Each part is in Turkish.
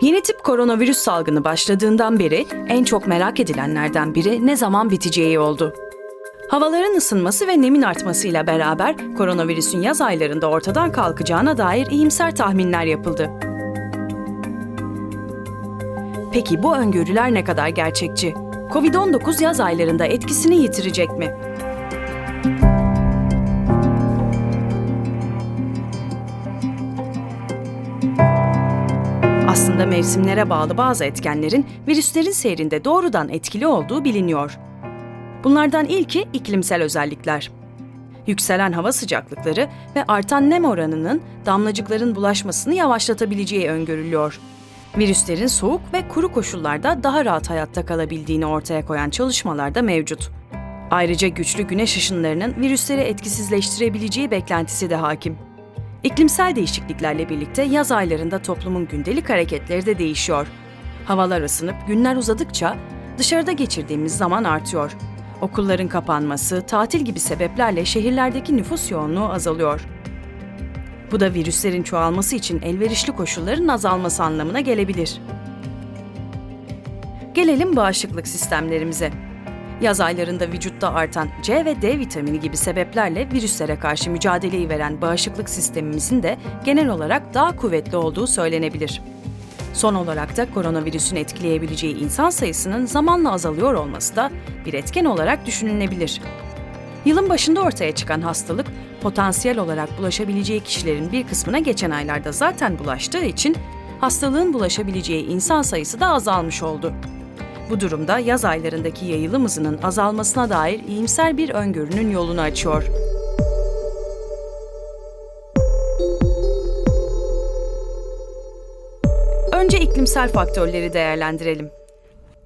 Yeni tip koronavirüs salgını başladığından beri en çok merak edilenlerden biri ne zaman biteceği oldu. Havaların ısınması ve nemin artmasıyla beraber koronavirüsün yaz aylarında ortadan kalkacağına dair iyimser tahminler yapıldı. Peki bu öngörüler ne kadar gerçekçi? Covid-19 yaz aylarında etkisini yitirecek mi? Mevsimlere bağlı bazı etkenlerin virüslerin seyrinde doğrudan etkili olduğu biliniyor. Bunlardan ilki iklimsel özellikler. Yükselen hava sıcaklıkları ve artan nem oranının damlacıkların bulaşmasını yavaşlatabileceği öngörülüyor. Virüslerin soğuk ve kuru koşullarda daha rahat hayatta kalabildiğini ortaya koyan çalışmalar da mevcut. Ayrıca güçlü güneş ışınlarının virüsleri etkisizleştirebileceği beklentisi de hakim. İklimsel değişikliklerle birlikte yaz aylarında toplumun gündelik hareketleri de değişiyor. Havalar ısınıp günler uzadıkça dışarıda geçirdiğimiz zaman artıyor. Okulların kapanması, tatil gibi sebeplerle şehirlerdeki nüfus yoğunluğu azalıyor. Bu da virüslerin çoğalması için elverişli koşulların azalması anlamına gelebilir. Gelelim bağışıklık sistemlerimize. Yaz aylarında vücutta artan C ve D vitamini gibi sebeplerle virüslere karşı mücadeleyi veren bağışıklık sistemimizin de genel olarak daha kuvvetli olduğu söylenebilir. Son olarak da koronavirüsün etkileyebileceği insan sayısının zamanla azalıyor olması da bir etken olarak düşünülebilir. Yılın başında ortaya çıkan hastalık, potansiyel olarak bulaşabileceği kişilerin bir kısmına geçen aylarda zaten bulaştığı için hastalığın bulaşabileceği insan sayısı da azalmış oldu. Bu durumda yaz aylarındaki yayılım hızının azalmasına dair iyimser bir öngörünün yolunu açıyor. Önce iklimsel faktörleri değerlendirelim.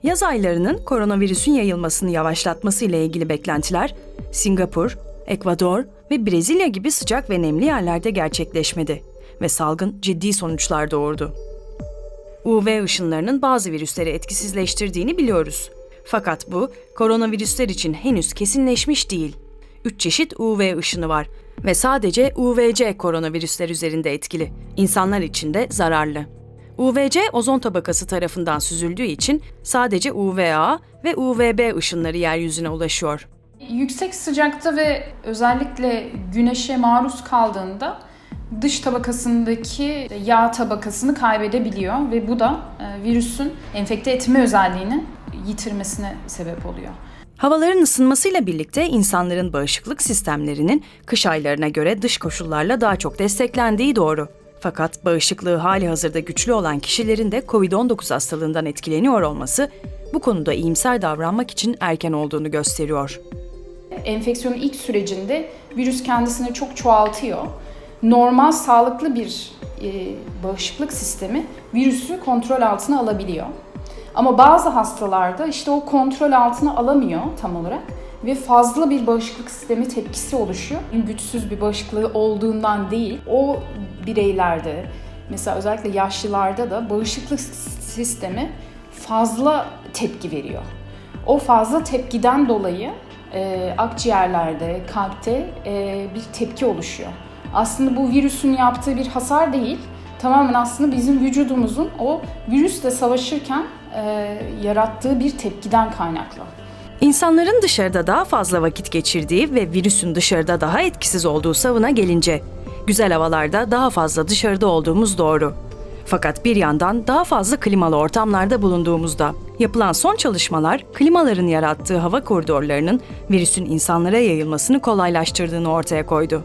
Yaz aylarının koronavirüsün yayılmasını yavaşlatması ile ilgili beklentiler Singapur, Ekvador ve Brezilya gibi sıcak ve nemli yerlerde gerçekleşmedi ve salgın ciddi sonuçlar doğurdu. UV ışınlarının bazı virüsleri etkisizleştirdiğini biliyoruz. Fakat bu koronavirüsler için henüz kesinleşmiş değil. Üç çeşit UV ışını var ve sadece UVC koronavirüsler üzerinde etkili. İnsanlar için de zararlı. UVC ozon tabakası tarafından süzüldüğü için sadece UVA ve UVB ışınları yeryüzüne ulaşıyor. Yüksek sıcakta ve özellikle güneşe maruz kaldığında dış tabakasındaki yağ tabakasını kaybedebiliyor ve bu da e, virüsün enfekte etme özelliğini yitirmesine sebep oluyor. Havaların ısınmasıyla birlikte insanların bağışıklık sistemlerinin kış aylarına göre dış koşullarla daha çok desteklendiği doğru. Fakat bağışıklığı hali hazırda güçlü olan kişilerin de COVID-19 hastalığından etkileniyor olması bu konuda iyimser davranmak için erken olduğunu gösteriyor. Enfeksiyonun ilk sürecinde virüs kendisini çok çoğaltıyor. Normal sağlıklı bir e, bağışıklık sistemi virüsü kontrol altına alabiliyor. Ama bazı hastalarda işte o kontrol altına alamıyor tam olarak ve fazla bir bağışıklık sistemi tepkisi oluşuyor. Güçsüz bir bağışıklığı olduğundan değil, o bireylerde mesela özellikle yaşlılarda da bağışıklık sistemi fazla tepki veriyor. O fazla tepkiden dolayı e, akciğerlerde, kalpte e, bir tepki oluşuyor. Aslında bu virüsün yaptığı bir hasar değil, tamamen aslında bizim vücudumuzun o virüsle savaşırken e, yarattığı bir tepkiden kaynaklı. İnsanların dışarıda daha fazla vakit geçirdiği ve virüsün dışarıda daha etkisiz olduğu savına gelince, güzel havalarda daha fazla dışarıda olduğumuz doğru. Fakat bir yandan daha fazla klimalı ortamlarda bulunduğumuzda yapılan son çalışmalar klimaların yarattığı hava koridorlarının virüsün insanlara yayılmasını kolaylaştırdığını ortaya koydu.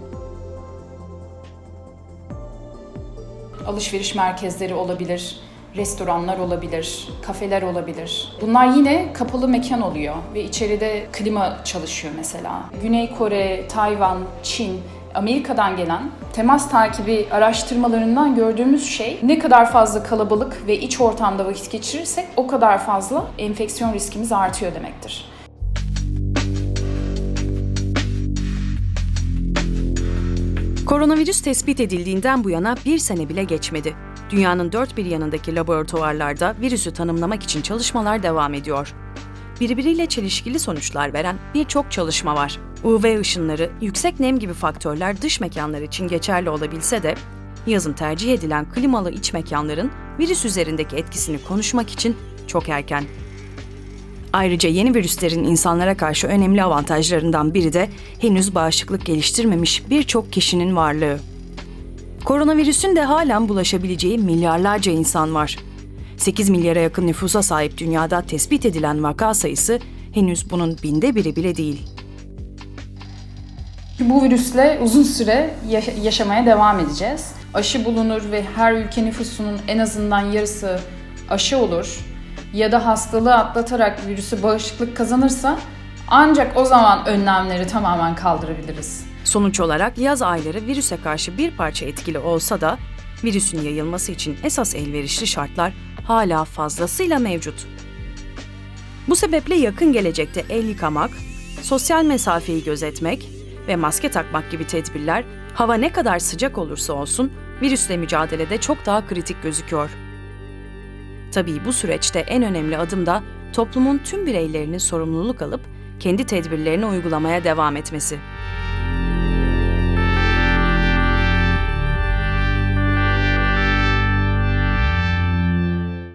Alışveriş merkezleri olabilir, restoranlar olabilir, kafeler olabilir. Bunlar yine kapalı mekan oluyor ve içeride klima çalışıyor mesela. Güney Kore, Tayvan, Çin, Amerika'dan gelen temas takibi araştırmalarından gördüğümüz şey ne kadar fazla kalabalık ve iç ortamda vakit geçirirsek o kadar fazla enfeksiyon riskimiz artıyor demektir. Koronavirüs tespit edildiğinden bu yana bir sene bile geçmedi. Dünyanın dört bir yanındaki laboratuvarlarda virüsü tanımlamak için çalışmalar devam ediyor. Birbiriyle çelişkili sonuçlar veren birçok çalışma var. UV ışınları, yüksek nem gibi faktörler dış mekanlar için geçerli olabilse de, yazın tercih edilen klimalı iç mekanların virüs üzerindeki etkisini konuşmak için çok erken. Ayrıca yeni virüslerin insanlara karşı önemli avantajlarından biri de henüz bağışıklık geliştirmemiş birçok kişinin varlığı. Koronavirüsün de halen bulaşabileceği milyarlarca insan var. 8 milyara yakın nüfusa sahip dünyada tespit edilen vaka sayısı henüz bunun binde biri bile değil. Bu virüsle uzun süre yaşa- yaşamaya devam edeceğiz. Aşı bulunur ve her ülke nüfusunun en azından yarısı aşı olur ya da hastalığı atlatarak virüsü bağışıklık kazanırsa ancak o zaman önlemleri tamamen kaldırabiliriz. Sonuç olarak yaz ayları virüse karşı bir parça etkili olsa da virüsün yayılması için esas elverişli şartlar hala fazlasıyla mevcut. Bu sebeple yakın gelecekte el yıkamak, sosyal mesafeyi gözetmek ve maske takmak gibi tedbirler hava ne kadar sıcak olursa olsun virüsle mücadelede çok daha kritik gözüküyor. Tabii bu süreçte en önemli adım da toplumun tüm bireylerinin sorumluluk alıp kendi tedbirlerini uygulamaya devam etmesi.